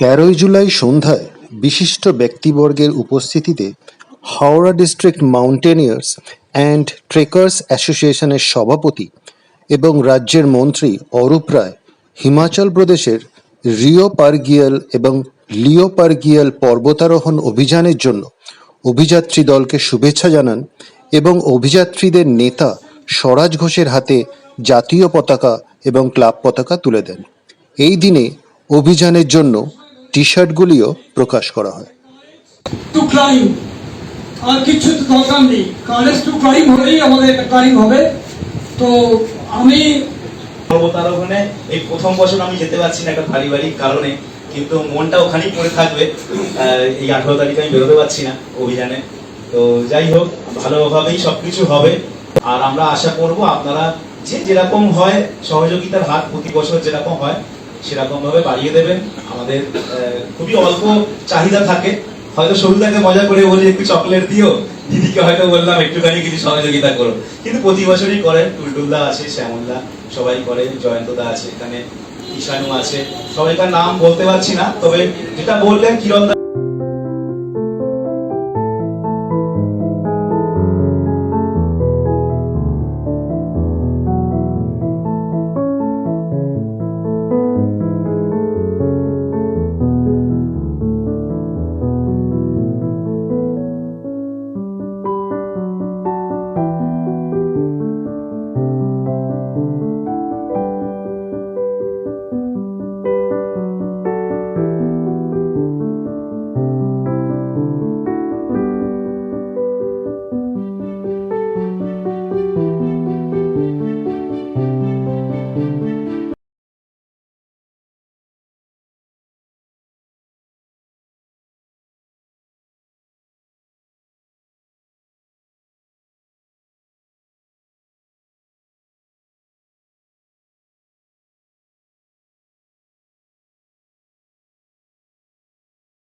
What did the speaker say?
তেরোই জুলাই সন্ধ্যায় বিশিষ্ট ব্যক্তিবর্গের উপস্থিতিতে Howrah district mountaineers and trekkers অ্যাসোসিয়েশনের সভাপতি এবং রাজ্যের মন্ত্রী অরূপ রায়, হিমাচল প্রদেশের রিও পারগিয়াল এবং লিও পারগিয়াল পর্বতারোহণ অভিযানের জন্য অভিযাত্রী দলকে শুভেচ্ছা জানান এবং অভিযাত্রীদের নেতা স্বরাজ ঘোষের হাতে জাতীয় পতাকা এবং ক্লাব পতাকা তুলে দেন। এই দিনে অভিযানের জন্য টি শার্টগুলিও প্রকাশ করা হয়। টু ক্লাইম আর কিছু তো দরকার নেই। কারেজ টু ক্লাইম হলেই আমাদের ক্লাইম হবে। তো আমি পর্বতারোহণে এই প্রথম বছর আমি যেতে পারছি না একটা পারিবারিক কারণে কিন্তু মনটা ওখানেই পড়ে থাকবে। আহ, এই আঠারো তারিখে আমি বেরোতে পারছি না অভিযানে। তো যাই হোক ভালোভাবেই সবকিছু হবে। আর আমরা আশা করব আপনারা যে যেরকম হয় সহযোগিতার হাত প্রতি বছর যেরকম হয় সেরকম ভাবে বাড়িয়ে দেবেন। আমাদের খুবই অল্প চাহিদা থাকে। হয়তো সরুদাকে মজা করে বলি, একটু চকলেট দিও। দিদিকে হয়তো বললাম, একটুখানি কিছু সহযোগিতা করো। কিন্তু প্রতি বছরই করে, টুলটুলদা আছে, শ্যামলদা সবাই করে, জয়ন্তদা আছে, এখানে ঈশানু আছে। সবাইকার নাম বলতে পারছি না, তবে যেটা বললেন, কিরণদা